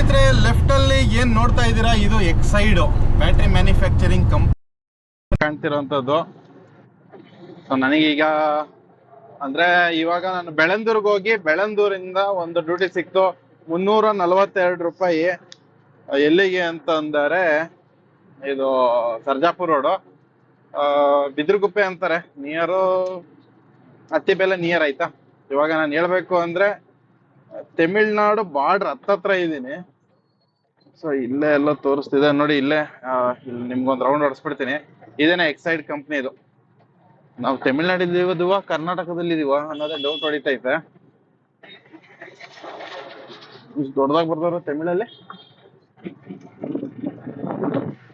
ಸ್ನೇಹಿತರೆ ಲೆಫ್ಟ್ ಅಲ್ಲಿ ಏನ್ ನೋಡ್ತಾ ಇದ್ದೀರಾ? ಇದು ಎಕ್ಸೈಡ್ ಬ್ಯಾಟ್ರಿ ಮ್ಯಾನುಫ್ಯಾಕ್ಚರಿಂಗ್ ಕಂಪ್ ಕಾಣ್ತಿರೋಂಥದ್ದು. ಸೊ ನನಗೀಗ ಅಂದ್ರೆ ಇವಾಗ ನಾನು ಬೆಳಂದೂರ್ಗೆ ಹೋಗಿ ಬೆಳಂದೂರಿಂದ ಒಂದು ಡ್ಯೂಟಿ ಸಿಕ್ತು. ಮುನ್ನೂರ ನಲವತ್ತೆರಡು ರೂಪಾಯಿ. ಎಲ್ಲಿಗೆ ಅಂತಂದರೆ, ಇದು ಸರ್ಜಾಪುರ ರೋಡು ಬಿದ್ರಗುಪ್ಪೆ ಅಂತಾರೆ. ನಿಯರು ಅತ್ತಿಬೆಲೆ ನಿಯರ್ ಆಯ್ತಾ? ಇವಾಗ ನಾನು ಹೇಳ್ಬೇಕು ಅಂದ್ರೆ ತಮಿಳ್ನಾಡು ಬಾರ್ಡರ್ ಹತ್ತತ್ರ ಇದ್ದೀನಿ. ಸೊ ಇಲ್ಲೇ ಎಲ್ಲ ತೋರಿಸ್ತಿದೆ. ನೋಡಿ, ಇಲ್ಲೇ ಇಲ್ಲಿ ನಿಮ್ಗೊಂದು ರೌಂಡ್ ಹೊಡಿಸ್ಬಿಡ್ತೀನಿ. ಇದೇನೆ ಎಕ್ಸೈಡ್ ಕಂಪ್ನಿ ಇದು. ನಾವು ತಮಿಳ್ನಾಡಲ್ಲಿ ಇದೀವ ಕರ್ನಾಟಕದಲ್ಲಿ ಇದೀವ ಅನ್ನೋದೇ ಡೌಟ್ ಹೊಡಿತೈತೆ. ಇಷ್ಟು ದೊಡ್ಡದಾಗಿ ಬರ್ತಾರ ತಮಿಳಲ್ಲಿ?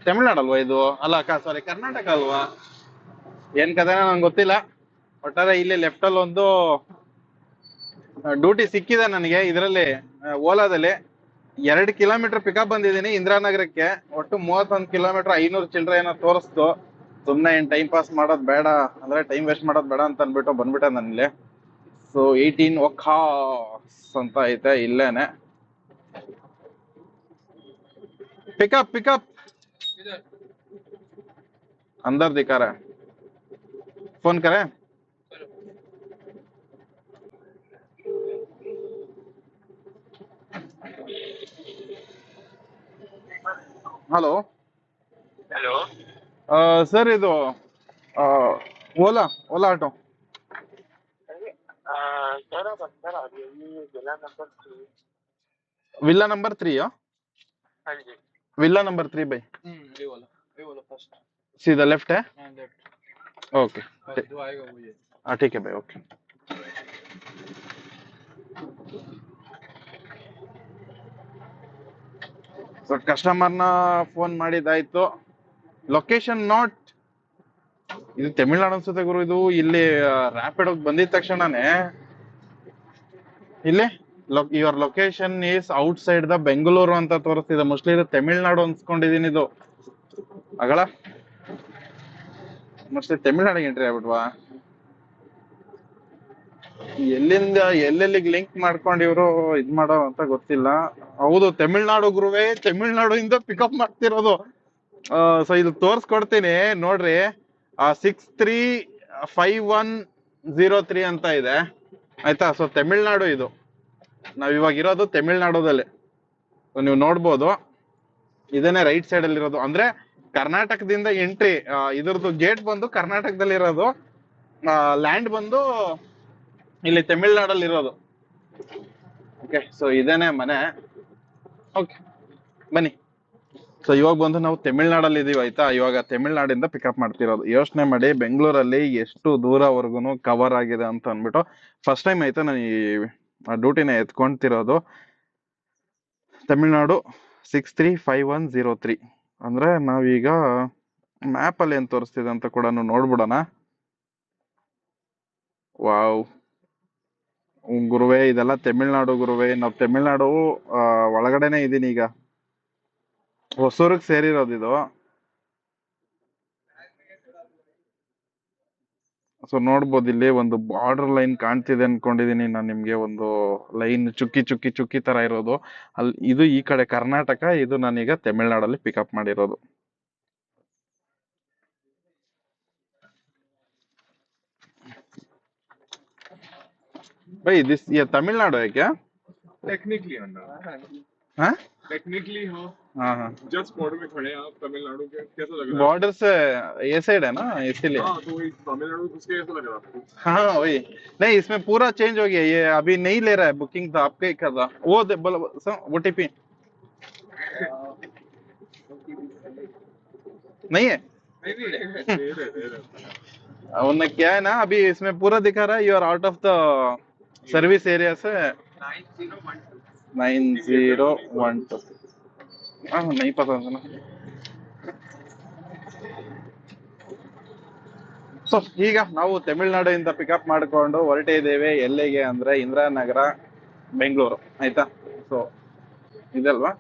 ತಮಿಳ್ನಾಡಲ್ವಾ ಇದು? ಅಲ್ಲ ಸಾರಿ ಕರ್ನಾಟಕ ಅಲ್ವಾ? ಏನ್ ಕಥೆನ ನಂಗೆ ಗೊತ್ತಿಲ್ಲ. ಒಟ್ಟಾರೆ ಇಲ್ಲಿ ಲೆಫ್ಟ್ ಅಲ್ಲಿ ಒಂದು ಡ್ಯೂಟಿ ಸಿಕ್ಕಿದೆ ನನಗೆ. ಇದರಲ್ಲಿ ಓಲಾದಲ್ಲಿ ಎರಡು ಕಿಲೋಮೀಟರ್ ಪಿಕಪ್ ಬಂದಿದ್ದೀನಿ ಇಂದಿರಾನಗರಕ್ಕೆ. ಒಟ್ಟು ಮೂವತ್ತೊಂದು ಕಿಲೋಮೀಟರ್ ಐನೂರು ಚಿಲ್ಲರೆ ಏನೋ ತೋರಿಸ್ತು. ಸುಮ್ಮನೆ ಏನು ಟೈಮ್ ಪಾಸ್ ಮಾಡೋದು ಬೇಡ, ಅಂದರೆ ಟೈಮ್ ವೇಸ್ಟ್ ಮಾಡೋದು ಬೇಡ ಅಂತ ಅಂದ್ಬಿಟ್ಟು ಬಂದ್ಬಿಟ್ಟೆ ಇಲ್ಲಿ ಸೊ ಏಯ್ಟೀನ್ ಒಕ್ಕಾಸ್ ಅಂತ ಐತೆ, ಇಲ್ಲೇನೆ. ಪಿಕಪ್ ಪಿಕಪ್ ಅಂದರ್ ದಿಕ್ಕಾರ ಫೋನ್ ಕರೆ? फोन करें ಹಲೋ हेलो ಸರ್ ಇದು ಓಲಾ ಓಲಾ ಆಟೋ सर आप अंदर आ जाइए जिला number three villa number three हाँ जी विला नंबर थ्री भाई ये वाला ये वाला फर्स्ट सीधा लेफ्ट है हाँ लेफ्ट ओके फर्स्ट जो आएगा वो ये हाँ ठीक है भाई ओके ಸೊ ಕಸ್ಟಮರ್ನ ಫೋನ್ ಮಾಡಿದಾಯ್ತು ಲೊಕೇಶನ್ ನಾಟ್ ಇದು ತಮಿಳ್ನಾಡು ಅನ್ಸುತ್ತೆ ಗುರು, ಇದು ಇಲ್ಲಿ ರ್ಯಾಪಿಡ್ ಬಂದಿದ ತಕ್ಷಣನೇ ಇಲ್ಲಿ your location is outside the Bengaluru ಅಂತ ತೋರಿಸ್ತಿದೆ. ಮೋಸ್ಟ್ಲಿ ಇದು ತಮಿಳ್ನಾಡು ಅನ್ಸ್ಕೊಂಡಿದೀನಿ ಇದು. ಅಗಳ ಮೋಸ್ಟ್ಲಿ ತಮಿಳ್ನಾಡಿಗೆ ಎಂಟ್ರಿ ಆಗ್ಬಿಟ್ವಾ? ಎಲ್ಲಿಂದ, ಎಲ್ಲೆಲ್ಲಿಗೆ ಲಿಂಕ್ ಮಾಡ್ಕೊಂಡು ಇವರು ಇದ್ ಮಾಡೋ ಅಂತ ಗೊತ್ತಿಲ್ಲ. ಹೌದು, ತಮಿಳ್ನಾಡು ಗುರುವೆ ತಮಿಳ್ನಾಡು ಪಿಕಪ್ ಮಾಡ್ತಿರೋದು. ಸೊ ಇದು ತೋರಿಸ್ಕೊಡ್ತೀನಿ, ನೋಡ್ರಿ. Six three five one zero three ಅಂತ ಇದೆ. ಆಯ್ತಾ? ಸೊ ತಮಿಳ್ನಾಡು ಇದು. ನಾವ್ ಇವಾಗ ಇರೋದು ತಮಿಳ್ನಾಡುದಲ್ಲಿ. ನೀವು ನೋಡ್ಬೋದು. ಇದನ್ನೇ ರೈಟ್ ಸೈಡ್ ಅಲ್ಲಿ ಇರೋದು. ಅಂದ್ರೆ, ಕರ್ನಾಟಕದಿಂದ ಎಂಟ್ರಿ ಇದರದು ಗೇಟ್ ಬಂದು ಕರ್ನಾಟಕದಲ್ಲಿ ಇರೋದು ಲ್ಯಾಂಡ್ ಬಂದು ಇಲ್ಲಿ ತಮಿಳ್ನಾಡಲ್ಲಿ ಇರೋದು ಓಕೆ ಸೊ ಇದೇನೆ ಮನೆ. ಓಕೆ ಬನ್ನಿ. ಸೊ ಇವಾಗ ಬಂದು ನಾವು ತಮಿಳ್ನಾಡಲ್ಲಿ ಇದೀವಿ ಆಯ್ತಾ? ಇವಾಗ ತಮಿಳ್ನಾಡಿಂದ ಪಿಕಪ್ ಮಾಡ್ತಿರೋದು. ಯೋಚನೆ ಮಾಡಿ ಬೆಂಗಳೂರಲ್ಲಿ ಎಷ್ಟು ದೂರವರೆಗೂ ಕವರ್ ಆಗಿದೆ ಅಂತ ಅಂದ್ಬಿಟ್ಟು ಫಸ್ಟ್ ಟೈಮ್ ಆಯ್ತಾ ನಾನು ಈ ಡ್ಯೂಟಿನ ಎತ್ಕೊಂತಿರೋದು. Tamil Nadu six three five one zero three ಅಂದ್ರೆ ನಾವೀಗ ಮ್ಯಾಪ್ ಅಲ್ಲಿ ಏನ್ ತೋರಿಸ್ತಿದೆ ಅಂತ ಕೂಡ ನೋಡ್ಬಿಡೋಣ. ವಾವ್ ಗುರುವೇ, ಇದೆಲ್ಲ ತಮಿಳ್ನಾಡು ಗುರುವೇ. ನಾವು ತಮಿಳ್ನಾಡು ಒಳಗಡೆನೇ ಇದೀನಿ ಈಗ. ಹೊಸೂರಿಗೆ ಸೇರಿರೋದು ಇದು. ಸೊ ನೋಡ್ಬೋದು ಇಲ್ಲಿ ಒಂದು ಬಾರ್ಡರ್ ಲೈನ್ ಕಾಣ್ತಿದೆ ಅನ್ಕೊಂಡಿದೀನಿ ನಾನು ನಿಮ್ಗೆ ಒಂದು ಲೈನ್ ಚುಕ್ಕಿ ಚುಕ್ಕಿ ಚುಕ್ಕಿ ತರ ಇರೋದು. ಅಲ್ಲಿ ಇದು ಈ ಕಡೆ ಕರ್ನಾಟಕ, ಇದು ನಾನೀಗ ತಮಿಳ್ನಾಡಲ್ಲಿ ಪಿಕಪ್ ಮಾಡಿರೋದು. भाई दिस ये तमिलनाडु है क्या? टेक्निकली हाँ? टेक्निकली हाँ। हाँ हाँ। जस्ट बॉर्डर में खड़े हैं आप तमिलनाडु के कैसा लग रहा बॉर्डर से ये साइड है ना इसीलिए। है हाँ तो वही तमिलनाडु घुस के कैसा लग रहा है आपको? हाँ वही। नहीं इसमें पूरा चेंज हो गया ये अभी नहीं ले रहा है बुकिंग तो आपका ही कर रहा वो दे- बोलो ओ टी पी नहीं है? उन्होंने क्या है ना अभी इसमें पूरा दिखा रहा है you are out of the service areas nine zero one two ಹಾಂ ಸೊ ಈಗ ನಾವು ತಮಿಳ್ನಾಡಿಂದ ಪಿಕಪ್ ಮಾಡಿಕೊಂಡು ಹೊರಟಿದ್ದೇವೆ ಎಲ್ಲಿಗೆ ಅಂದ್ರೆ ಇಂದಿರಾನಗರ ಬೆಂಗಳೂರು. ಆಯ್ತಾ? ಸೊ ಇದಲ್ವಾ?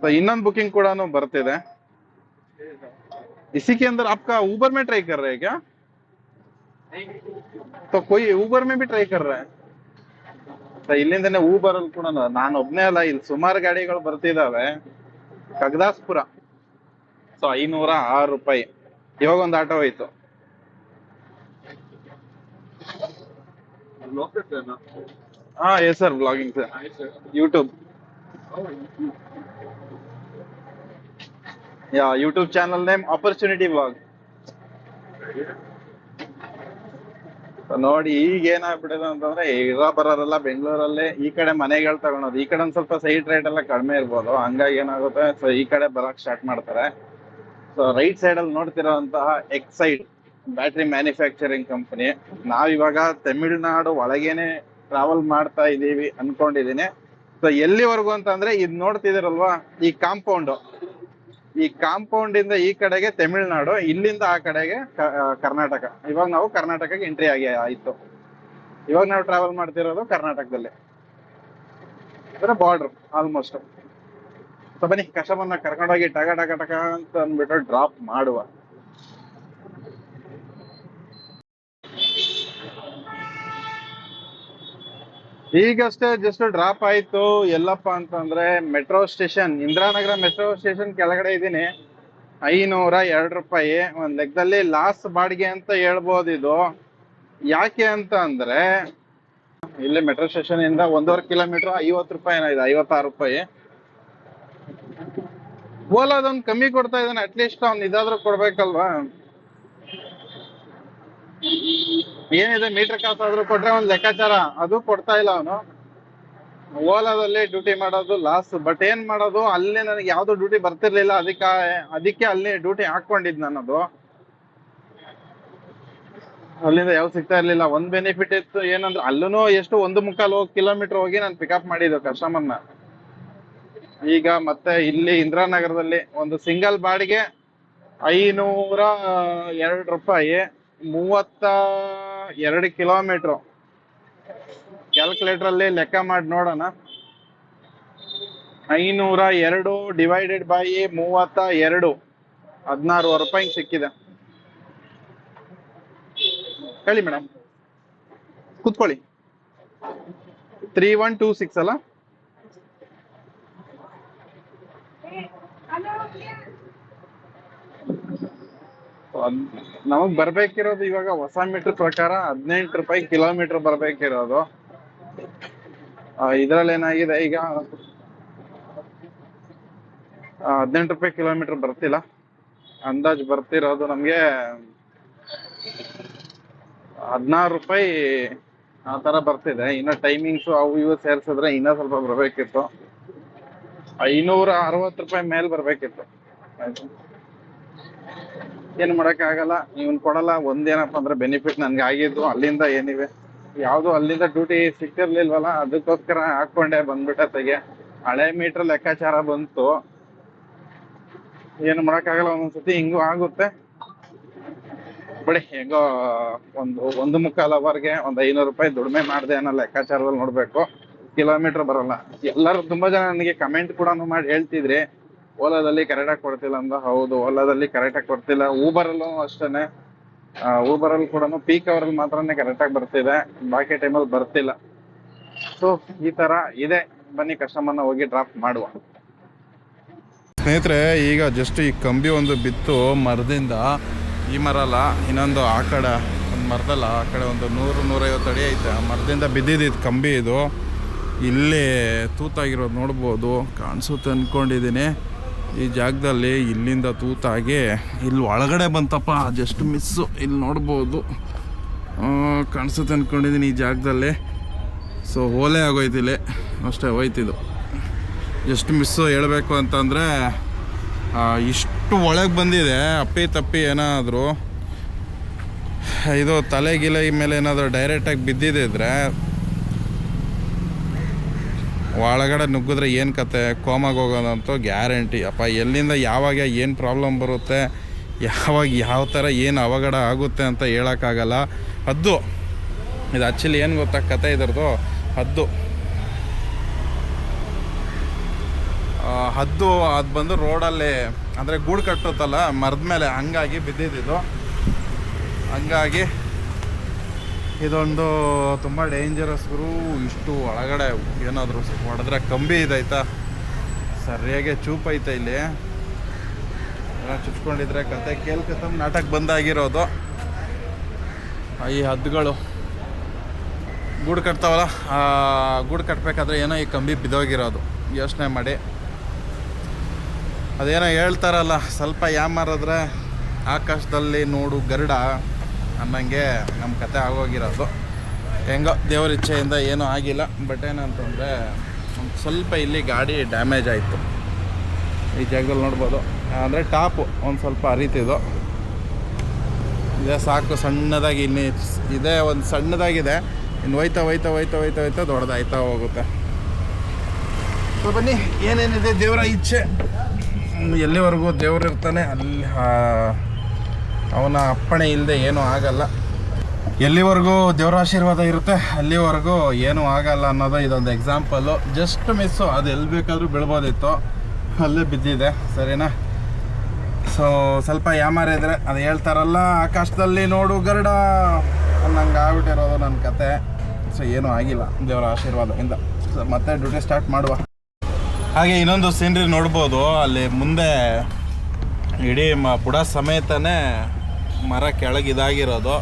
ಸೊ ಇನ್ನೊಂದು ಬುಕಿಂಗ್ ಕೂಡ ಬರ್ತಿದೆ. ಇಸಿಕೆ ಅಂದ್ರೆ ಅಪ್ಪ ಊಬರ್ ಮೇ ಟ್ರೈ ಕರ್ ರೇ ಕ್ಯಾ तो कोई उबर में भी ट्राई कर रहा है ಸೊ ಇಲ್ಲಿಂದನೇ ಊಬರ್ ಅಲ್ಲಿ ಕೂಡ ನಾನು ಒಬ್ನೇ ಅಲ್ಲ ಇಲ್ಲಿ ಸುಮಾರು ಗಾಡಿಗಳು ಬರ್ತಿದಾವೆ ಕಗ್ದಾಸ್ಪುರ ಸೊ ಐನೂರ ಆರು ರೂಪಾಯಿ ಇವಾಗ ಒಂದು ಆಟೋ ಹೋಯ್ತು ब्लॉक करते हैं ना ಹಾ yes sir blogging sir nice है YouTube Oh, yeah YouTube channel name opportunity blog सही है ನೋಡಿ ಈಗ ಏನಾಗ್ಬಿಟ್ಟಿದೆ ಅಂತಂದ್ರೆ ಇರೋ ಬರೋರೆಲ್ಲ ಬೆಂಗಳೂರಲ್ಲೇ ಈ ಕಡೆ ಮನೆಗಳು ತಗೊಳೋದು. ಈ ಕಡೆ ಒಂದ್ ಸ್ವಲ್ಪ ಸೈಟ್ ರೇಟ್ ಎಲ್ಲ ಕಡಿಮೆ ಇರ್ಬೋದು. ಹಂಗಾಗಿ ಏನಾಗುತ್ತೆ ಸೊ ಈ ಕಡೆ ಬರಕ್ ಸ್ಟಾರ್ಟ್ ಮಾಡ್ತಾರೆ. ಸೊ ರೈಟ್ ಸೈಡ್ ಅಲ್ಲಿ ನೋಡ್ತಿರೋಂತಹ ಎಕ್ಸೈಡ್ ಬ್ಯಾಟ್ರಿ ಮ್ಯಾನುಫ್ಯಾಕ್ಚರಿಂಗ್ ಕಂಪನಿ ನಾವಿವಾಗ ತಮಿಳುನಾಡು ಒಳಗೇನೆ ಟ್ರಾವೆಲ್ ಮಾಡ್ತಾ ಇದೀವಿ ಅನ್ಕೊಂಡಿದೀನಿ. ಸೊ ಎಲ್ಲಿವರೆಗೂ ಅಂತಂದ್ರೆ, ಇದ್ ನೋಡ್ತಿದಿರಲ್ವಾ ಈ ಕಾಂಪೌಂಡ್ ಈ ಕಾಂಪೌಂಡ್ ಇಂದ ಈ ಕಡೆಗೆ ತಮಿಳ್ನಾಡು, ಇಲ್ಲಿಂದ ಆ ಕಡೆಗೆ ಕರ್ನಾಟಕ. ಇವಾಗ ನಾವು ಕರ್ನಾಟಕಕ್ಕೆ ಎಂಟ್ರಿ ಆಗಿ ಆಯ್ತು. ಇವಾಗ ನಾವು ಟ್ರಾವೆಲ್ ಮಾಡ್ತಿರೋದು ಕರ್ನಾಟಕದಲ್ಲಿ. ಬಾರ್ಡರ್ ಆಲ್ಮೋಸ್ಟ್ ಸೊ ಬನ್ನಿ, ಕಸ್ಟಮರ್ನ ಕರ್ಕೊಂಡೋಗಿ ಟಗ ಟಗ ಟಗ ಅಂತ ಅಂದ್ಬಿಟ್ಟು ಡ್ರಾಪ್ ಮಾಡುವ. ಈಗಷ್ಟೇ ಜಸ್ಟ್ ಡ್ರಾಪ್ ಆಯ್ತು. ಎಲ್ಲಪ್ಪ ಅಂತಂದ್ರೆ metro station Indiranagar metro station ಕೆಳಗಡೆ ಇದ್ದೀನಿ. ಐನೂರ ಎರಡು ರೂಪಾಯಿ. ಒಂದ್ ಲೆಕ್ಕದಲ್ಲಿ ಲಾಸ್ ಬಾಡಿಗೆ ಅಂತ ಹೇಳ್ಬೋದು ಇದು. ಯಾಕೆ ಅಂತ ಅಂದ್ರೆ ಇಲ್ಲಿ ಮೆಟ್ರೋ ಸ್ಟೇಷನ್ ಇಂದ ಒಂದೂವರೆ ಕಿಲೋಮೀಟರ್ ಐವತ್ತು ರೂಪಾಯಿ ಏನೋ ಇದೆ, ಐವತ್ತಾರು ರೂಪಾಯಿ. ಓಲಾದೊಂದು ಕಮ್ಮಿ ಕೊಡ್ತಾ ಇದ್ದಾನೆ. ಅಟ್ಲೀಸ್ಟ್ ಅವ್ನು ಇದಾದ್ರೂ ಕೊಡ್ಬೇಕಲ್ವಾ? ಏನಿದೆ ಮೀಟರ್ ಕಾಸ್ ಆದ್ರೂ ಕೊಟ್ರೆ ಒಂದ್ ಲೆಕ್ಕಾಚಾರ. ಅದು ಕೊಡ್ತಾ ಇಲ್ಲ ಅವನು. ಓಲಾದಲ್ಲಿ ಡ್ಯೂಟಿ ಮಾಡೋದು ಲಾಸ್ ಬಟ್ ಏನ್ ಮಾಡೋದು, ಅಲ್ಲಿ ನನಗೆ ಯಾವ್ದು ಡ್ಯೂಟಿ ಬರ್ತಿರ್ಲಿಲ್ಲ. ಅದಕ್ಕೆ ಅದಕ್ಕೆ ಅಲ್ಲಿ ಡ್ಯೂಟಿ ಹಾಕೊಂಡಿದ್ ಅದು ಅಲ್ಲಿಂದ ಯಾವ್ದು ಸಿಗ್ತಾ ಇರ್ಲಿಲ್ಲ. ಒಂದ್ ಬೆನಿಫಿಟ್ ಇತ್ತು ಏನಂದ್ರೆ ಅಲ್ಲೂ ಎಷ್ಟು ಒಂದು ಮುಕ್ಕಾಲು ಕಿಲೋಮೀಟರ್ ಹೋಗಿ ನಾನು ಪಿಕಪ್ ಮಾಡಿದ್ದು ಕಸ್ಟಮರ್ನ ಈಗ ಮತ್ತೆ ಇಲ್ಲಿ ಇಂದಿರಾನಗರದಲ್ಲಿ ಒಂದು ಸಿಂಗಲ್ ಬಾಡಿಗೆ ಐನೂರ ಎರಡು ರೂಪಾಯಿ. ಮೂವತ್ತ ಎರಡು ಕಿಲೋಮೀಟ್ರು. ಕ್ಯಾಲ್ಕುಲೇಟರ್ ಅಲ್ಲಿ ಲೆಕ್ಕ ಮಾಡಿ ನೋಡೋಣ. ಐನೂರ ಎರಡು ಡಿವೈಡೆಡ್ ಬೈ ಮೂವತ್ತ ಎರಡು. ಹದಿನಾರು ರೂಪಾಯಿ ಸಿಕ್ಕಿದೆ. ಹೇಳಿ ಮೇಡಮ್. ಕೂತ್ಕೊಳ್ಳಿ. ತ್ರೀ ಒನ್ ಟೂ ಸಿಕ್ಸ್ ಅಲ್ಲ? ನಮಗ್ ಬರ್ಬೇಕಿರೋದು ಇವಾಗ ಹೊಸ ಮೀಟರ್ ಪ್ರಕಾರ ಹದಿನೆಂಟು ರೂಪಾಯಿ ಕಿಲೋಮೀಟರ್ ಬರ್ಬೇಕಿರೋದು. ಇದ್ರಲ್ಲಿ ಏನಾಗಿದೆ ಈಗ ಹದಿನೆಂಟು ರೂಪಾಯಿ ಕಿಲೋಮೀಟರ್ ಬರ್ತಿಲ್ಲ. ಅಂದಾಜ್ ಬರ್ತಿರೋದು ನಮ್ಗೆ ಹದಿನಾರು ರೂಪಾಯಿ ಆ ತರ ಬರ್ತಿದೆ. ಇನ್ನ ಟೈಮಿಂಗ್ಸ್ ಅವು ಇವು ಸೇರ್ಸಿದ್ರೆ ಇನ್ನ ಸ್ವಲ್ಪ ಬರ್ಬೇಕಿತ್ತು. ಐನೂರ ಅರವತ್ತು ರೂಪಾಯಿ ಮೇಲೆ ಬರ್ಬೇಕಿತ್ತು. ಏನ್ ಮಾಡಕ್ ಆಗಲ್ಲ ಇವನ್ ಕೊಡಲ್ಲ, ಒಂದೇನಪ್ಪ ಅಂದ್ರೆ ಬೆನಿಫಿಟ್ ನನ್ಗೆ ಆಗಿದ್ದು, ಅಲ್ಲಿಂದ ಏನಿವೆ? ಯಾವ್ದು ಅಲ್ಲಿಂದ ಡ್ಯೂಟಿ ಸಿಕ್ತಿರ್ಲಿಲ್ವಲ್ಲ, ಅದಕ್ಕೋಸ್ಕರ ಹಾಕೊಂಡೆ ಬಂದ್ಬಿಟ್ಟ ತೆಗೆ. ಹಳೆ ಮೀಟರ್ ಲೆಕ್ಕಾಚಾರ ಬಂತು. ಏನು ಆಗಲ್ಲ ಒಂದೊಂದ್ಸತಿ ಹಿಂಗೂ ಆಗುತ್ತೆ. ಬಿಡಿ, ಹೆಂಗೋ ಒಂದು ಒಂದು ಮುಕ್ಕಾಲ್ ಅವರ್ಗೆ ಒಂದು ಐನೂರು ರೂಪಾಯಿ ದುಡಿಮೆ ಮಾಡಿದೆ ಅನ್ನೋ ಲೆಕ್ಕಾಚಾರದಲ್ಲಿ ನೋಡ್ಬೇಕು. ಕಿಲೋಮೀಟರ್ ಬರಲ್ಲ. ಎಲ್ಲರೂ ತುಂಬಾ ಜನ ನನಗೆ ಕಮೆಂಟ್ ಕೂಡ ಮಾಡಿ ಹೇಳ್ತಿದ್ರಿ. ಓಲಾದಲ್ಲಿ ಕರೆಕ್ಟಾಗಿ ಕೊಡ್ತಿಲ್ಲ ಅಂತ ಹೌದು, ಓಲಾದಲ್ಲಿ ಕರೆಕ್ಟಾಗಿ ಕೊಡ್ತಿಲ್ಲ. ಊಬರಲ್ಲೂ ಅಷ್ಟೇನೆ. ಊಬರಲ್ಲಿ ಕೂಡ ಪೀಕ್ ಅವರಲ್ಲಿ ಮಾತ್ರನೇ ಕರೆಕ್ಟಾಗಿ ಬರ್ತಿದೆ. ಬಾಕಿ ಟೈಮಲ್ಲಿ ಬರ್ತಿಲ್ಲ. ಸೊ ಈ ತರ ಇದೆ. ಬನ್ನಿ ಕಸ್ಟಮರ್ನ ಹೋಗಿ ಡ್ರಾಪ್ ಮಾಡುವ. ಸ್ನೇಹಿತರೆ, ಈಗ ಜಸ್ಟ್ ಈ ಕಂಬಿ ಒಂದು ಬಿತ್ತು ಮರದಿಂದ. ಈ ಮರ ಅಲ್ಲ, ಇನ್ನೊಂದು ಆ ಕಡೆ, ಒಂದು ಮರದಲ್ಲ, ಆ ಕಡೆ ಒಂದು ನೂರು, ನೂರೈವತ್ತು ಅಡಿ ಐತೆ. ಆ ಮರದಿಂದ ಬಿದ್ದಿದ್ದು ಕಂಬಿ ಇದು. ಇಲ್ಲಿ ತೂತಾಗಿರೋದು ನೋಡ್ಬೋದು. ಕಾಣಿಸುತ್ತೆ ಅಂದ್ಕೊಂಡಿದ್ದೀನಿ ಈ ಜಾಗದಲ್ಲಿ ಇಲ್ಲಿಂದ ತೂತಾಗಿ ಇಲ್ಲಿ ಒಳಗಡೆ ಬಂತಪ್ಪ ಜಸ್ಟ್ ಮಿಸ್ಸು ಇಲ್ಲಿ ನೋಡ್ಬೋದು. ಕಾಣಿಸುತ್ತೆ ಅಂದ್ಕೊಂಡಿದ್ದೀನಿ ಈ ಜಾಗದಲ್ಲಿ. ಸೊ ಓಲೆ ಆಗೋಯ್ತು ಇಲ್ಲಿ. ಅಷ್ಟೇ ಹೋಯ್ತಿದ್ದು ಎಷ್ಟು ಮಿಸ್ಸು ಹೇಳಬೇಕು ಅಂತಂದರೆ ಇಷ್ಟು ಒಳಗೆ ಬಂದಿದೆ, ಅಪ್ಪಿ ತಪ್ಪಿ ಏನಾದರೂ. ಇದು ತಲೆ ಗಿಲೆ ಮೇಲೆ ಏನಾದರೂ ಡೈರೆಕ್ಟಾಗಿ ಬಿದ್ದಿದ್ದಿದ್ರೆ ಒಳಗಡೆ ನುಗ್ಗಿದ್ರೆ ಏನು ಕತೆ? ಕೋಮಾಗಿ ಹೋಗೋದಂತೂ ಗ್ಯಾರಂಟಿ. ಅಪ್ಪ, ಎಲ್ಲಿಂದ ಯಾವಾಗ ಏನು ಪ್ರಾಬ್ಲಮ್ ಬರುತ್ತೆ? ಯಾವಾಗ ಯಾವ ಥರ ಏನು ಅವಘಡ ಆಗುತ್ತೆ ಅಂತ ಹೇಳೋಕ್ಕಾಗಲ್ಲ. ಹದ್ದು. ಇದು ಆ್ಯಕ್ಚುಲಿ ಏನು ಗೊತ್ತಾ ಕತೆ ಇದ್ರದ್ದು? ಹದ್ದು. ಹದ್ದು ಅದು ಬಂದು ರೋಡಲ್ಲಿ, ಅಂದರೆ ಗೂಡು ಕಟ್ಟುತ್ತಲ್ಲ ಮರದ ಮೇಲೆ ಹಂಗಾಗಿ ಬಿದ್ದಿದ್ದು ಹಂಗಾಗಿ ಇದೊಂದು ತುಂಬ ಡೇಂಜರಸ್ ಗುರು. ಇಷ್ಟು ಒಳಗಡೆ ಏನಾದರೂ ಹೊಡೆದ್ರೆ ಕಂಬಿ ಇದಾಯ್ತಾ ಸರಿಯಾಗಿ ಚೂಪ್ ಐತೆ ಇಲ್ಲಿ. ಚುಚ್ಕೊಂಡಿದ್ರೆ ಕತೆ ಕೇಳ್ಕತ್ತಮ್ ನಾಟಕ ಬಂದಾಗಿರೋದು. ಈ ಹದ್ದುಗಳು. ಗೂಡು ಕಟ್ತಾವಲ್ಲ ಗೂಡು ಕಟ್ಟಬೇಕಾದ್ರೆ ಏನೋ ಈ ಕಂಬಿ ಬಿದ್ದೋಗಿರೋದು. ಯೋಚನೆ ಮಾಡಿ. ಅದೇನೋ ಹೇಳ್ತಾರಲ್ಲ, ಸ್ವಲ್ಪ ಯಾಮಾರಿದ್ರೆ ಆಕಾಶದಲ್ಲಿ ನೋಡು ಗರುಡ. ಅನ್ನಂಗೆ ನಮ್ಮ ಕತೆ ಆಗೋಗಿರೋದು. ಹೆಂಗೋ ದೇವ್ರ ಇಚ್ಛೆಯಿಂದ ಏನೂ ಆಗಿಲ್ಲ. ಬಟ್ ಏನಂತಂದರೆ ಸ್ವಲ್ಪ ಇಲ್ಲಿ ಗಾಡಿ ಡ್ಯಾಮೇಜ್ ಆಯಿತು. ಈ ಜಾಗದಲ್ಲಿ ನೋಡ್ಬೋದು. ಅಂದರೆ ಟಾಪು, ಒಂದು ಸ್ವಲ್ಪ ಅರಿತಿದ್ದು ಇದೇ ಸಾಕು, ಸಣ್ಣದಾಗಿ ಇನ್ನು ಇದೇ ಒಂದು ಸಣ್ಣದಾಗಿದೆ. ಇನ್ನು ಹೋಯ್ತಾ ಹೋಯ್ತಾ ಹೋಯ್ತಾ ಹೋಯ್ತಾ ಹೋಯ್ತಾ ದೊಡ್ಡದಾಯ್ತಾ ಹೋಗುತ್ತೆ. ಸೊ ಬನ್ನಿ. ಏನೇನಿದೆ ದೇವರ ಇಚ್ಛೆ? ಎಲ್ಲಿವರೆಗೂ ದೇವರು ಇರ್ತಾನೆ, ಅಲ್ಲಿ ಅವನ ಅಪ್ಪಣೆ ಇಲ್ಲದೆ ಏನೂ ಆಗಲ್ಲ. ಎಲ್ಲಿವರೆಗೂ ದೇವರ ಆಶೀರ್ವಾದ ಇರುತ್ತೆ, ಅಲ್ಲಿವರೆಗೂ ಏನೂ ಆಗಲ್ಲ ಅನ್ನೋದು ಇದೊಂದು ಎಕ್ಸಾಂಪಲ್ಲು ಜಸ್ಟ್ ಮಿಸ್ಸು ಅದು ಎಲ್ಲಿ ಬೇಕಾದರೂ ಬೀಳ್ಬೋದಿತ್ತು. ಅಲ್ಲೇ ಬಿದ್ದಿದೆ, ಸರಿನಾ? ಸೊ ಸ್ವಲ್ಪ ಯಾಮಾರಿದ್ರೆ ಅದು ಹೇಳ್ತಾರಲ್ಲ, ಆಕಾಶದಲ್ಲಿ ನೋಡು ಗರಡ ಅನ್ನಂಗೆ ಆಗ್ಬಿಟ್ಟಿರೋದು ನನ್ನ ಕತೆ. ಸೊ ಏನೂ ಆಗಿಲ್ಲ ದೇವರ ಆಶೀರ್ವಾದದಿಂದ ಸೊ ಮತ್ತೆ ಡ್ಯೂಟಿ ಸ್ಟಾರ್ಟ್ ಮಾಡುವ. ಹಾಗೆ ಇನ್ನೊಂದು ಸೀನ್ರಿ ನೋಡ್ಬೋದು. ಅಲ್ಲಿ ಮುಂದೆ ಇಡೀ ಮ ಬುಡ ಸಮೇತನೇ ಮರ ಕೆಳಗೆ ಇದಾಗಿರೋದು.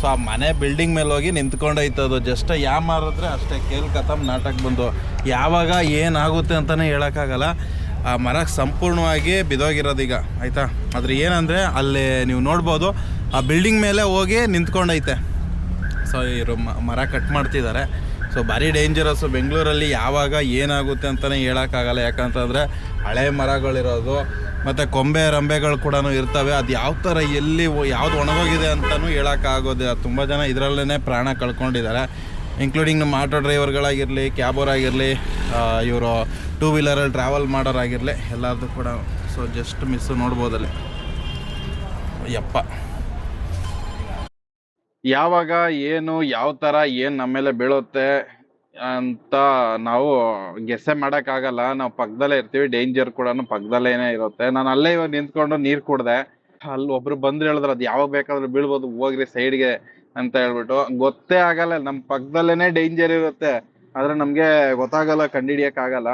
ಸೊ ಆ ಮನೆ ಬಿಲ್ಡಿಂಗ್ ಮೇಲೆ ಹೋಗಿ ನಿಂತ್ಕೊಂಡೈತದು ಜಸ್ಟ್ ಯಾ ಮಾರಿದ್ರೆ ಅಷ್ಟೇ ಕೇಲ್ ಕತಮ್ ನಾಟಕ ಬಂದು. ಯಾವಾಗ ಏನಾಗುತ್ತೆ ಅಂತಲೇ ಹೇಳೋಕ್ಕಾಗಲ್ಲ. ಆ ಮರ ಸಂಪೂರ್ಣವಾಗಿ ಬಿದೋಗಿರೋದು ಈಗ. ಆಯಿತಾ? ಆದರೆ ಏನಂದರೆ ಅಲ್ಲಿ ನೀವು ನೋಡ್ಬೋದು, ಆ ಬಿಲ್ಡಿಂಗ್ ಮೇಲೆ ಹೋಗಿ ನಿಂತ್ಕೊಂಡೈತೆ. ಸೊ ಇವರು ಮರ ಕಟ್ ಮಾಡ್ತಿದ್ದಾರೆ. ಸೊ ಭಾರಿ ಡೇಂಜರಸ್ಸು ಬೆಂಗಳೂರಲ್ಲಿ ಯಾವಾಗ ಏನಾಗುತ್ತೆ ಅಂತಲೇ ಹೇಳೋಕ್ಕಾಗಲ್ಲ. ಯಾಕಂತಂದರೆ ಹಳೆ ಮರಗಳಿರೋದು. ಮತ್ತು ಕೊಂಬೆ ರಂಬೆಗಳು ಕೂಡ ಇರ್ತವೆ. ಅದು ಯಾವ ಥರ ಎಲ್ಲಿ ಯಾವ್ದು ಒಣಗೋಗಿದೆ ಅಂತಲೂ ಹೇಳೋಕ್ಕಾಗೋದಿಲ್ಲ ತುಂಬ ಜನ ಇದರಲ್ಲೇ ಪ್ರಾಣ ಕಳ್ಕೊಂಡಿದ್ದಾರೆ. ಇನ್ಕ್ಲೂಡಿಂಗ್ ನಮ್ಮ ಆಟೋ ಡ್ರೈವರ್ಗಳಾಗಿರಲಿ ಕ್ಯಾಬೋರಾಗಿರಲಿ ಇವರು ಟೂ ವೀಲರಲ್ಲಿ ಟ್ರಾವೆಲ್ ಮಾಡೋರಾಗಿರಲಿ ಎಲ್ಲರದ್ದು ಕೂಡ ಸೊ ಜಸ್ಟ್ ಮಿಸ್ಸು ನೋಡ್ಬೋದಲ್ಲಿ. ಯಪ್ಪ. ಯಾವಾಗ, ಏನು, ಯಾವ ತರ, ಏನು ನಮ್ಮ ಮೇಲೆ ಬೀಳುತ್ತೆ ಅಂತ ನಾವು ಗೆಸ್ಸೆ ಆಗಲ್ಲ ನಾವು ಪಕ್ಕದಲ್ಲೇ ಇರ್ತೀವಿ. ಡೇಂಜರ್ ಕೂಡ ಪಕ್ಕದಲ್ಲೇನೆ ಇರುತ್ತೆ. ನಾನು ಅಲ್ಲೇ ಇವಾಗ ನಿಂತ್ಕೊಂಡು ನೀರ್ ಕುಡ್ದೆ. ಅಲ್ಲಿ ಒಬ್ರು ಬಂದ್ರೆ ಹೇಳಿದ್ರು, ಅದು ಯಾವಾಗ ಬೇಕಾದ್ರೂ ಬೀಳ್ಬೋದು. ಹೋಗ್ರಿ ಸೈಡ್ಗೆ ಅಂತ ಹೇಳ್ಬಿಟ್ಟು. ಗೊತ್ತೇ ಆಗಲ್ಲ. ನಮ್ಮ ಪಕ್ಕದಲ್ಲೇನೆ ಡೇಂಜರ್ ಇರುತ್ತೆ. ಆದ್ರೆ ನಮ್ಗೆ ಗೊತ್ತಾಗಲ್ಲ ಕಂಡಿಡಿಯಕ್ ಆಗಲ್ಲ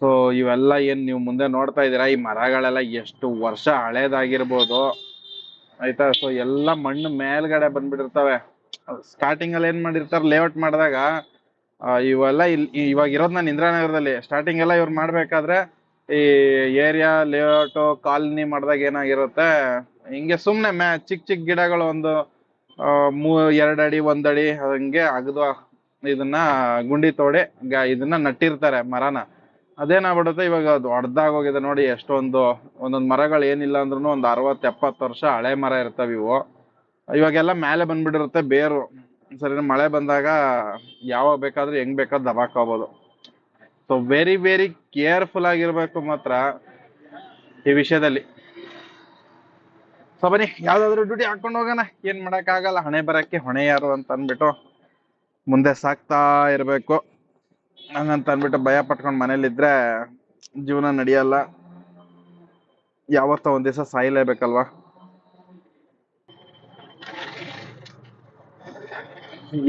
ಸೊ ಇವೆಲ್ಲ ಏನ್ ನೀವು ಮುಂದೆ ನೋಡ್ತಾ ಇದೀರಾ ಈ ಮರಗಳೆಲ್ಲ ಎಷ್ಟು ವರ್ಷ ಹಳೇದಾಗಿರ್ಬೋದು. ಆಯ್ತಾ? ಸೊ ಎಲ್ಲ ಮಣ್ಣು ಮೇಲ್ಗಡೆ ಬಂದ್ಬಿಟ್ಟಿರ್ತವೆ. ಸ್ಟಾರ್ಟಿಂಗ್ ಅಲ್ಲಿ ಏನ್ ಮಾಡಿರ್ತಾರೆ ಲೇಔಟ್ ಮಾಡಿದಾಗ ಇವೆಲ್ಲ ಇಲ್ಲಿ ಇವಾಗ ಇರೋದು ನಾನು ಇಂದಿರಾನಗರದಲ್ಲಿ. ಸ್ಟಾರ್ಟಿಂಗ್ ಎಲ್ಲ ಇವ್ರು ಮಾಡ್ಬೇಕಾದ್ರೆ ಈ ಏರಿಯಾ ಲೇಔಟ್ ಕಾಲನಿ ಮಾಡಿದಾಗ ಏನಾಗಿರುತ್ತೆ, ಹಿಂಗೆ ಸುಮ್ಮನೆ ಮ್ಯಾ ಚಿಕ್ಕ ಚಿಕ್ಕ ಗಿಡಗಳು ಒಂದು ಮೂ, ಎರಡು ಅಡಿ ಒಂದಡಿ ಹಂಗೆ ಅಗದು, ಇದನ್ನ ಗುಂಡಿ ತೋಡಿ ಇದನ್ನ ನಟ್ಟಿರ್ತಾರೆ ಮರನ. ಅದೇನಾಗ್ಬಿಡುತ್ತೆ, ಇವಾಗ ಅದು ಹೋಗಿದೆ ನೋಡಿ, ಎಷ್ಟೊಂದು, ಒಂದೊಂದು ಮರಗಳು ಏನಿಲ್ಲ ಅಂದ್ರೂ ಒಂದು ಅರವತ್ತು ಎಪ್ಪತ್ತು ವರ್ಷ ಹಳೆ ಮರ ಇರ್ತವೆ ಇವು. ಇವಾಗೆಲ್ಲ ಮೇಲೆ ಬಂದ್ಬಿಟ್ಟಿರುತ್ತೆ ಬೇರು. ಸರಿ ಮಳೆ ಬಂದಾಗ ಯಾವಾಗ ಬೇಕಾದ್ರೂ ಹೆಂಗ್ ಬೇಕಾದ್ರೂ ದಬಾಕೋಬಹುದು ಸೊ ವೆರಿ ವೆರಿ ಕೇರ್ಫುಲ್ ಆಗಿರ್ಬೇಕು ಮಾತ್ರ ಈ ವಿಷಯದಲ್ಲಿ. ಸೊ ಬನ್ನಿ, ಯಾವ್ದಾದ್ರು ಡ್ಯೂಟಿ ಹಾಕೊಂಡು ಹೋಗೋಣ. ಏನ್ ಮಾಡಕ್ ಆಗಲ್ಲ ಹಣೆ ಬರಕ್ಕೆ ಹೊಣೆ ಯಾರು ಅಂತ ಅನ್ಬಿಟ್ಟು ಮುಂದೆ ಸಾಕ್ತಾ ಇರ್ಬೇಕು. ಹಂಗಂತ ಅನ್ಬಿಟ್ಟು ಭಯ ಪಟ್ಕೊಂಡು ಮನೇಲಿದ್ರೆ ಜೀವನ ನಡೆಯಲ್ಲ. ಯಾವತ್ತೋ ಒಂದ್ ದಿವಸ ಸಾಯ್ಲೇಬೇಕಲ್ವಾ?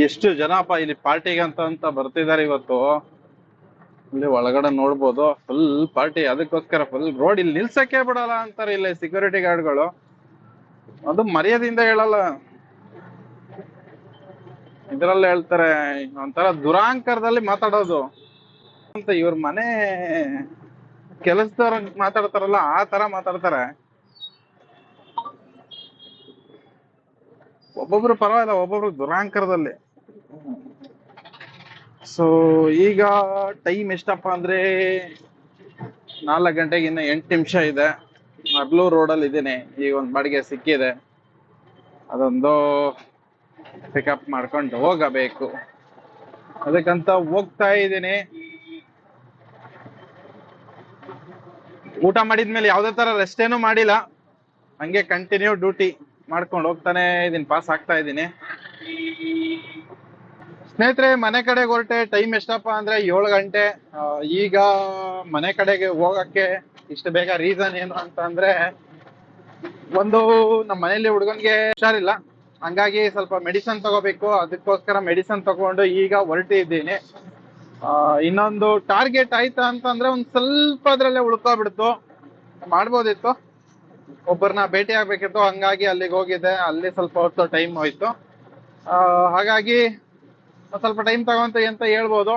ಎಷ್ಟು ಜನಪ್ಪ ಇಲ್ಲಿ ಪಾರ್ಟಿಗೆ ಅಂತ ಅಂತ ಬರ್ತಿದ್ದಾರೆ ಇವತ್ತು. ಇಲ್ಲಿ ಒಳಗಡೆ ನೋಡ್ಬೋದು ಫುಲ್ ಪಾರ್ಟಿ ಅದಕ್ಕೋಸ್ಕರ ಫುಲ್ ರೋಡ್ ಇಲ್ಲಿ ನಿಲ್ಸಕ್ಕೆ ಬಿಡಲ್ಲ ಅಂತಾರೆ ಇಲ್ಲಿ ಸೆಕ್ಯೂರಿಟಿ ಗಾರ್ಡ್ಗಳು ಅದು ಮರ್ಯಾದೆಯಿಂದ ಹೇಳಲ್ಲ. ಇದ್ರಲ್ಲಿ ಹೇಳ್ತಾರೆ, ಒಂಥರ ದುರಾಂಕರದಲ್ಲಿ ಮಾತಾಡೋದು. ಅಂತ ಇವ್ರ ಮನೆ ಕೆಲಸದವ್ರ ಮಾತಾಡ್ತಾರಲ್ಲ, ಆ ತರ ಮಾತಾಡ್ತಾರೆ. ಒಬ್ಬೊಬ್ರು ಪರವಾಗಿಲ್ಲ, ಒಬ್ಬೊಬ್ರು ದುರಾಂಕರದಲ್ಲಿ. ಸೊ ಈಗ ಟೈಮ್ ಎಷ್ಟಪ್ಪ ಅಂದ್ರೆ ನಾಲ್ಕು ಗಂಟೆಗೆ ಇನ್ನ ಎಂಟು ನಿಮಿಷ ಇದೆ. ಮಗ್ಳೂರ್ ರೋಡಲ್ಲಿ ಇದ್ದೀನಿ. ಈಗ ಒಂದು ಬಾಡಿಗೆ ಸಿಕ್ಕಿದೆ. ಅದೊಂದು ಪಿಕಪ್ ಮಾಡ್ಕೊಂಡು ಹೋಗಬೇಕು. ಅದಕ್ಕಂತ ಹೋಗ್ತಾ ಇದ್ದೀನಿ. ಊಟ ಮಾಡಿದ್ಮೇಲೆ ಯಾವ್ದೇ ತರ ರೆಸ್ಟ್ ಏನೂ ಮಾಡಿಲ್ಲ. ಹಂಗೆ ಕಂಟಿನ್ಯೂ ಡ್ಯೂಟಿ ಮಾಡ್ಕೊಂಡು ಹೋಗ್ತಾನೆ ಇದೀನಿ ಪಾಸ್ ಆಗ್ತಾ ಇದ್ದೀನಿ ಸ್ನೇಹಿತರೆ, ಮನೆ ಕಡೆಗೆ ಹೊರಟೆ ಟೈಮ್ ಎಷ್ಟಪ್ಪ ಅಂದ್ರೆ ಏಳು ಗಂಟೆ. ಈಗ ಮನೆ ಕಡೆಗೆ ಹೋಗಕ್ಕೆ ಇಷ್ಟು ಬೇಗ ರೀಸನ್ ಏನು ಅಂತ ಅಂದ್ರೆ ಒಂದು ನಮ್ಮ ಮನೆಯಲ್ಲಿ ಹುಡುಗನ್ಗೆ ಹುಷಾರಿಲ್ಲ. ಹಂಗಾಗಿ ಸ್ವಲ್ಪ ಮೆಡಿಸನ್ ತಗೋಬೇಕು, ಅದಕ್ಕೋಸ್ಕರ ಮೆಡಿಸನ್ ತಗೊಂಡು ಈಗ ಹೊರಟಿದ್ದೀನಿ ಇನ್ನೊಂದು ಟಾರ್ಗೆಟ್ ಆಯ್ತಾ ಅಂತಂದ್ರೆ ಒಂದ್ ಸ್ವಲ್ಪ ಅದ್ರಲ್ಲೇ ಉಳ್ಕೋಬಿಡ್ತು. ಮಾಡ್ಬೋದಿತ್ತು. ಒಬ್ಬರನ್ನ ಭೇಟಿ ಆಗ್ಬೇಕಿತ್ತು, ಹಂಗಾಗಿ ಅಲ್ಲಿಗೆ ಹೋಗಿದ್ದೆ. ಅಲ್ಲಿ ಸ್ವಲ್ಪ ಹೊತ್ತು ಟೈಮ್ ಹೋಯ್ತು. ಹಾಗಾಗಿ ಸ್ವಲ್ಪ ಟೈಮ್ ತಗೊಂತ ಅಂತ ಹೇಳ್ಬೋದು.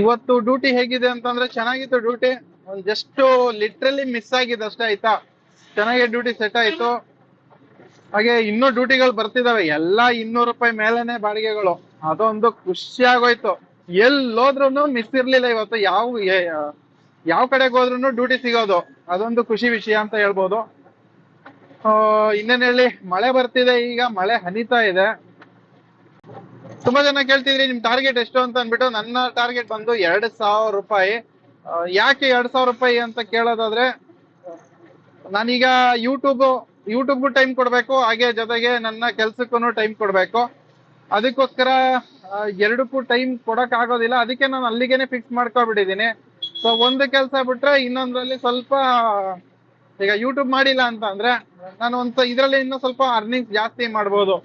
ಇವತ್ತು ಡ್ಯೂಟಿ ಹೇಗಿದೆ ಅಂತಂದ್ರೆ ಚೆನ್ನಾಗಿತ್ತು ಡ್ಯೂಟಿ ಒಂದು ಜಸ್ಟ್ ಲಿಟ್ರಲಿ ಮಿಸ್ ಆಗಿದೆ ಅಷ್ಟೇ, ಆಯ್ತಾ? ಚೆನ್ನಾಗಿ ಡ್ಯೂಟಿ ಸೆಟ್ ಆಯ್ತು. ಹಾಗೆ ಇನ್ನೂ ಡ್ಯೂಟಿಗಳು ಬರ್ತಿದಾವೆ. ಎಲ್ಲಾ ಇನ್ನೂರು ರೂಪಾಯಿ ಮೇಲೆನೆ ಬಾಡಿಗೆಗಳು. ಅದೊಂದು ಖುಷಿ ಆಗೋಯ್ತು. ಎಲ್ಲೋದ್ರೂ ಮಿಸ್ ಇರ್ಲಿಲ್ಲ ಇವತ್ತು. ಯಾವ ಯಾವ ಕಡೆಗೆ ಹೋದ್ರು ಡ್ಯೂಟಿ ಸಿಗೋದು. ಅದೊಂದು ಖುಷಿ ವಿಷಯ ಅಂತ ಹೇಳ್ಬೋದು. ಇನ್ನೇನ್ ಹೇಳಿ? ಮಳೆ ಬರ್ತಿದೆ ಈಗ, ಮಳೆ ಹನಿತಾ ಇದೆ. ತುಂಬಾ ಜನ ಕೇಳ್ತಿದ್ರಿ, ನಿಮ್ ಟಾರ್ಗೆಟ್ ಎಷ್ಟು ಅಂತ ಅಂದ್ಬಿಟ್ಟು ನನ್ನ ಟಾರ್ಗೆಟ್ ಬಂದು ಎರಡ್ ಸಾವಿರ ರೂಪಾಯಿ. ಯಾಕೆ ಎರಡ್ ಸಾವಿರ ರೂಪಾಯಿ ಅಂತ ಕೇಳೋದಾದ್ರೆ, ನಾನೀಗ ಯೂಟ್ಯೂಬ್ ಯೂಟ್ಯೂಬ್ಗೂ ಟೈಮ್ ಕೊಡಬೇಕು, ಹಾಗೆ ಜೊತೆಗೆ ನನ್ನ ಕೆಲ್ಸಕ್ಕೂ ಟೈಮ್ ಕೊಡಬೇಕು. ಅದಕ್ಕೋಸ್ಕರ ಎರಡಕ್ಕೂ ಟೈಮ್ ಕೊಡಕ್ ಆಗೋದಿಲ್ಲ ಅದಕ್ಕೆ ನಾನು ಅಲ್ಲಿಗೆನೆ ಫಿಕ್ಸ್ ಮಾಡ್ಕೊಬಿಟ್ಟಿದೀನಿ ಸೊ ಒಂದು ಕೆಲಸ ಬಿಟ್ರೆ ಇನ್ನೊಂದ್ರಲ್ಲಿ ಸ್ವಲ್ಪ, ಈಗ ಯೂಟ್ಯೂಬ್ ಮಾಡಿಲ್ಲ ಅಂತ ಅಂದ್ರೆ ನಾನು ಒಂದ್ ಇದ್ರಲ್ಲಿ ಇನ್ನೂ ಸ್ವಲ್ಪ ಅರ್ನಿಂಗ್ಸ್ ಜಾಸ್ತಿ ಮಾಡ್ಬೋದು.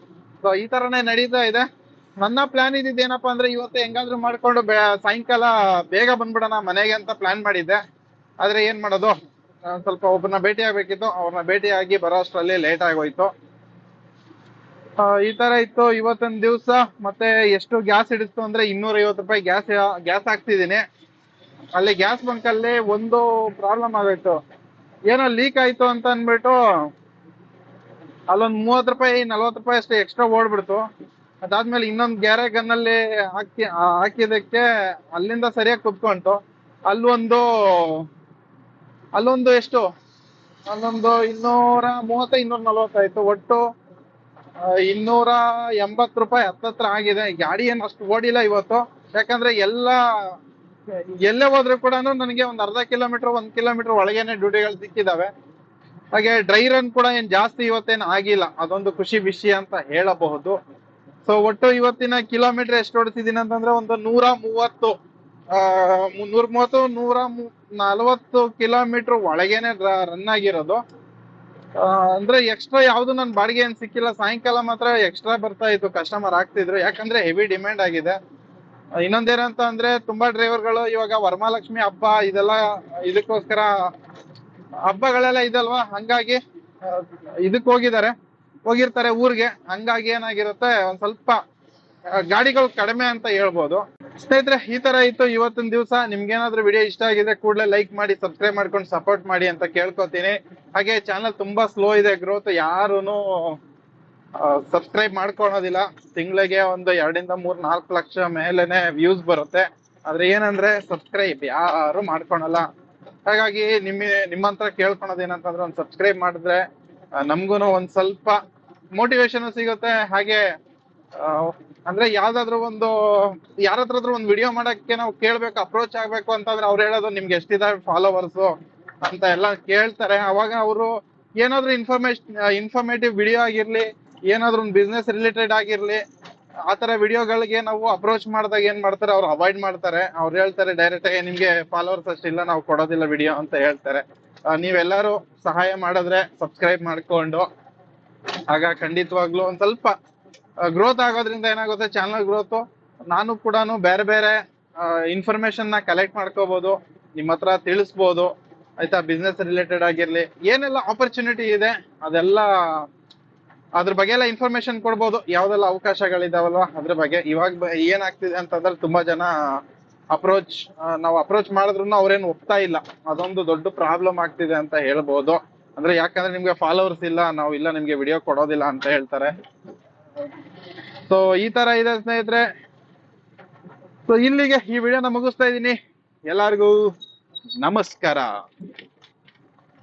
ಸೊ ಈ ತರನೇ ನಡೀತಾ ಇದೆ. ನನ್ನ ಪ್ಲಾನ್ ಇದ್ದಿದ್ದು ಏನಪ್ಪಾ ಅಂದ್ರೆ ಇವತ್ತು ಹೆಂಗಾದ್ರೂ ಮಾಡ್ಕೊಂಡು ಸಾಯಂಕಾಲ ಬೇಗ ಬಂದ್ಬಿಡೋಣ ಮನೆಗೆ ಅಂತ ಪ್ಲಾನ್ ಮಾಡಿದ್ದೆ. ಆದ್ರೆ ಏನ್ ಮಾಡೋದು? ಸ್ವಲ್ಪ ಒಬ್ಬರನ್ನ ಭೇಟಿ ಆಗ್ಬೇಕಿತ್ತು. ಅವ್ರನ್ನ ಭೇಟಿ ಆಗಿ ಬರೋ ಅಷ್ಟರಲ್ಲಿ ಲೇಟ್ ಆಗೋಯ್ತು. ಈ ತರ ಇತ್ತು. ಇವತ್ತೊಂದು ದಿವಸ ಮತ್ತೆ ಎಷ್ಟು ಗ್ಯಾಸ್ ಹಿಡಿಸ್ತು ಅಂದ್ರೆ ಇನ್ನೂರ ಐವತ್ತು ರೂಪಾಯಿ ಗ್ಯಾಸ್ ಗ್ಯಾಸ್ ಹಾಕ್ತಿದೀನಿ ಅಲ್ಲಿ ಗ್ಯಾಸ್ ಬಂಕ್ ಅಲ್ಲಿ ಒಂದು ಪ್ರಾಬ್ಲಮ್ ಆಗೋಯ್ತು. ಏನೋ ಲೀಕ್ ಆಯ್ತು ಅಂತ ಅಂದ್ಬಿಟ್ಟು ಅಲ್ಲೊಂದು ಮೂವತ್ತು ರೂಪಾಯಿ, ನಲ್ವತ್ತು ರೂಪಾಯಿ ಅಷ್ಟೇ ಎಕ್ಸ್ಟ್ರಾ ಓಡ್ಬಿಡ್ತು. ಅದಾದ್ಮೇಲೆ ಇನ್ನೊಂದು ಗ್ಯಾರೆ ಗನ್ನಲ್ಲಿ ಹಾಕಿ ಹಾಕಿದಕ್ಕೆ ಅಲ್ಲಿಂದ ಸರಿಯಾಗಿ ಕುತ್ಕೊಂತು ಅಲ್ಲೊಂದು ಅಲ್ಲೊಂದು ಎಷ್ಟು? ಅಲ್ಲೊಂದು ಇನ್ನೂರ ಮೂವತ್ತ, ಇನ್ನೂರ ನಲ್ವತ್ತಾಯ್ತು ಒಟ್ಟು ಇನ್ನೂರ ಎಂಬತ್ತು ರೂಪಾಯಿ ಹತ್ತತ್ರ ಆಗಿದೆ. ಗಾಡಿ ಏನು ಅಷ್ಟು ಓಡಿಲ್ಲ ಇವತ್ತು. ಯಾಕಂದ್ರೆ ಎಲ್ಲ ಎಲ್ಲೇ ಹೋದ್ರು ಕೂಡ ನನಗೆ ಒಂದು ಅರ್ಧ ಕಿಲೋಮೀಟರ್, ಒಂದ್ ಕಿಲೋಮೀಟರ್ ಒಳಗೇನೆ ಡ್ಯೂಟಿಗಳು ಸಿಕ್ಕಿದಾವೆ. ಹಾಗೆ ಡ್ರೈ ರನ್ ಕೂಡ ಏನ್ ಜಾಸ್ತಿ ಇವತ್ತೇನು ಆಗಿಲ್ಲ. ಅದೊಂದು ಖುಷಿ ವಿಷಯ ಅಂತ ಹೇಳಬಹುದು. ಸೊ ಒಟ್ಟು ಇವತ್ತಿನ ಕಿಲೋಮೀಟರ್ ಎಷ್ಟು ಓಡಿಸಿದೀನಿ ಅಂತಂದ್ರೆ ಒಂದು ನೂರ ಮೂವತ್ತು ನೂರ ಮೂವತ್ತು, ನೂರ ನಲವತ್ತು ಕಿಲೋಮೀಟರ್ ಒಳಗೇನೆ ರನ್ ಆಗಿರೋದು. ಅಂದ್ರೆ ಎಕ್ಸ್ಟ್ರಾ ಯಾವ್ದು ನನ್ ಬಾಡಿಗೆ ಏನ್ ಸಿಕ್ಕಿಲ್ಲ. ಸಾಯಂಕಾಲ ಮಾತ್ರ ಎಕ್ಸ್ಟ್ರಾ ಬರ್ತಾ ಇತ್ತು. ಕಸ್ಟಮರ್ ಆಗ್ತಿದ್ರು. ಯಾಕಂದ್ರೆ ಹೆವಿ ಡಿಮ್ಯಾಂಡ್ ಆಗಿದೆ. ಇನ್ನೊಂದೇನಂತ ಅಂದ್ರೆ, ತುಂಬಾ ಡ್ರೈವರ್ಗಳು ಇವಾಗ ವರಮಹಾಲಕ್ಷ್ಮಿ ಹಬ್ಬ ಇದೆಲ್ಲ, ಇದಕ್ಕೋಸ್ಕರ ಹಬ್ಬಗಳೆಲ್ಲ ಇದಲ್ವಾ? ಹಂಗಾಗಿ ಇದಕ್ಕೆ ಇದಕ್ ಹೋಗಿದ್ದಾರೆ. ಹೋಗಿರ್ತಾರೆ ಊರಿಗೆ. ಹಂಗಾಗಿ ಏನಾಗಿರುತ್ತೆ? ಒಂದ್ ಸ್ವಲ್ಪ ಗಾಡಿಗಳು ಕಡಿಮೆ ಅಂತ ಹೇಳ್ಬೋದು. ಸ್ನೇಹಿತರೆ, ಈ ತರ ಇತ್ತು ಇವತ್ತಿನ ದಿವಸ. ನಿಮ್ಗೇನಾದ್ರೂ ವಿಡಿಯೋ ಇಷ್ಟ ಆಗಿದೆ ಕೂಡಲೇ ಲೈಕ್ ಮಾಡಿ ಸಬ್ಸ್ಕ್ರೈಬ್ ಮಾಡ್ಕೊಂಡು ಸಪೋರ್ಟ್ ಮಾಡಿ ಅಂತ ಕೇಳ್ಕೊತೀನಿ. ಹಾಗೆ ಚಾನಲ್ ತುಂಬಾ ಸ್ಲೋ ಇದೆ ಗ್ರೋತ್ ಯಾರೂನು ಸಬ್ಸ್ಕ್ರೈಬ್ ಮಾಡ್ಕೊಳೋದಿಲ್ಲ ತಿಂಗಳಿಗೆ ಒಂದು ಎರಡರಿಂದ ಮೂರ್ ನಾಲ್ಕು ಲಕ್ಷ ಮೇಲೆನೆ ವ್ಯೂಸ್ ಬರುತ್ತೆ. ಆದ್ರೆ ಏನಂದ್ರೆ ಸಬ್ಸ್ಕ್ರೈಬ್ ಯಾರು ಮಾಡ್ಕೊಳಲ್ಲ. ಹಾಗಾಗಿ ನಿಮ್ಮ, ನಿಮ್ಮಂತ್ರ ಕೇಳ್ಕೊಳೋದು ಏನಂತಂದ್ರೆ ಒಂದು ಸಬ್ಸ್ಕ್ರೈಬ್ ಮಾಡಿದ್ರೆ ನಮ್ಗೂ ಒಂದ್ ಸ್ವಲ್ಪ ಮೋಟಿವೇಶನ್ ಸಿಗುತ್ತೆ. ಹಾಗೆ ಅಂದ್ರೆ ಯಾವ್ದಾದ್ರು ಒಂದು ಯಾರ ಹತ್ರ ಒಂದು ವಿಡಿಯೋ ಮಾಡಕ್ಕೆ ನಾವು ಕೇಳ್ಬೇಕು ಅಪ್ರೋಚ್ ಆಗ್ಬೇಕು ಅಂತಂದ್ರೆ ಅವ್ರು ಹೇಳೋದು ನಿಮ್ಗೆ ಎಷ್ಟಿದಾವೆ ಫಾಲೋವರ್ಸ್ ಅಂತ ಎಲ್ಲ ಕೇಳ್ತಾರೆ. ಅವಾಗ ಅವರು ಏನಾದ್ರು ಇನ್ಫಾರ್ಮೇಶನ್ ಇನ್ಫಾರ್ಮೇಟಿವ್ ವಿಡಿಯೋ ಆಗಿರ್ಲಿ ಏನಾದ್ರು ಒಂದು ಬಿಸ್ನೆಸ್ ರಿಲೇಟೆಡ್ ಆಗಿರ್ಲಿ, ಆ ತರ ವಿಡಿಯೋಗಳಿಗೆ ನಾವು ಅಪ್ರೋಚ್ ಮಾಡಿದಾಗ ಏನ್ ಮಾಡ್ತಾರೆ? ಅವ್ರು ಅವಾಯ್ಡ್ ಮಾಡ್ತಾರೆ. ಅವ್ರು ಹೇಳ್ತಾರೆ ಡೈರೆಕ್ಟ್ ಆಗಿ ನಿಮ್ಗೆ ಫಾಲೋವರ್ಸ್ ಅಷ್ಟಿಲ್ಲ ನಾವು ಕೊಡೋದಿಲ್ಲ ವಿಡಿಯೋ ಅಂತ ಹೇಳ್ತಾರೆ. ನೀವೆಲ್ಲರೂ ಸಹಾಯ ಮಾಡಿದ್ರೆ ಸಬ್ಸ್ಕ್ರೈಬ್ ಮಾಡ್ಕೊಂಡು. ಆಗ ಖಂಡಿತವಾಗ್ಲೂ ಒಂದ್ ಸ್ವಲ್ಪ ಗ್ರೋತ್ ಆಗೋದ್ರಿಂದ ಏನಾಗುತ್ತೆ? ಚಾನಲ್ ಗ್ರೋತ್ ನಾನು ಕೂಡ ಬೇರೆ ಬೇರೆ ಇನ್ಫಾರ್ಮೇಶನ್ನ ಕಲೆಕ್ಟ್ ಮಾಡ್ಕೋಬಹುದು ನಿಮ್ಮ ಹತ್ರ ತಿಳಿಸ್ಬೋದು. ಆಯ್ತಾ? ಬಿಸ್ನೆಸ್ ರಿಲೇಟೆಡ್ ಆಗಿರ್ಲಿ, ಏನೆಲ್ಲ ಆಪರ್ಚುನಿಟಿ ಇದೆ, ಅದೆಲ್ಲ ಅದ್ರ ಬಗ್ಗೆ ಎಲ್ಲ ಇನ್ಫಾರ್ಮೇಶನ್ ಕೊಡ್ಬೋದು. ಯಾವ್ದೆಲ್ಲ ಅವಕಾಶಗಳಿದಾವಲ್ವಾ? ಅದ್ರ ಬಗ್ಗೆ. ಇವಾಗ ಏನಾಗ್ತಿದೆ ಅಂತಂದ್ರೆ ತುಂಬಾ ಜನ ಅಪ್ರೋಚ್ ನಾವು ಅಪ್ರೋಚ್ ಮಾಡಿದ್ರು ಅವ್ರೇನು ಒಪ್ತಾ ಇಲ್ಲ. ಅದೊಂದು ದೊಡ್ಡ ಪ್ರಾಬ್ಲಮ್ ಆಗ್ತಿದೆ ಅಂತ ಹೇಳ್ಬೋದು. ಅಂದ್ರೆ ಯಾಕಂದ್ರೆ ನಿಮ್ಗೆ ಫಾಲೋವರ್ಸ್ ಇಲ್ಲ, ನಾವು ಇಲ್ಲ, ನಿಮ್ಗೆ ವಿಡಿಯೋ ಕೊಡೋದಿಲ್ಲ ಅಂತ ಹೇಳ್ತಾರೆ. ಸೊ ಈ ತರ ಇದೆ ಸ್ನೇಹಿತರೆ. ಸೊ ಇಲ್ಲಿಗೆ ಈ ವಿಡಿಯೋನ ಮುಗಿಸ್ತಾ ಇದ್ದೀನಿ. ಎಲ್ಲರಿಗೂ ನಮಸ್ಕಾರ.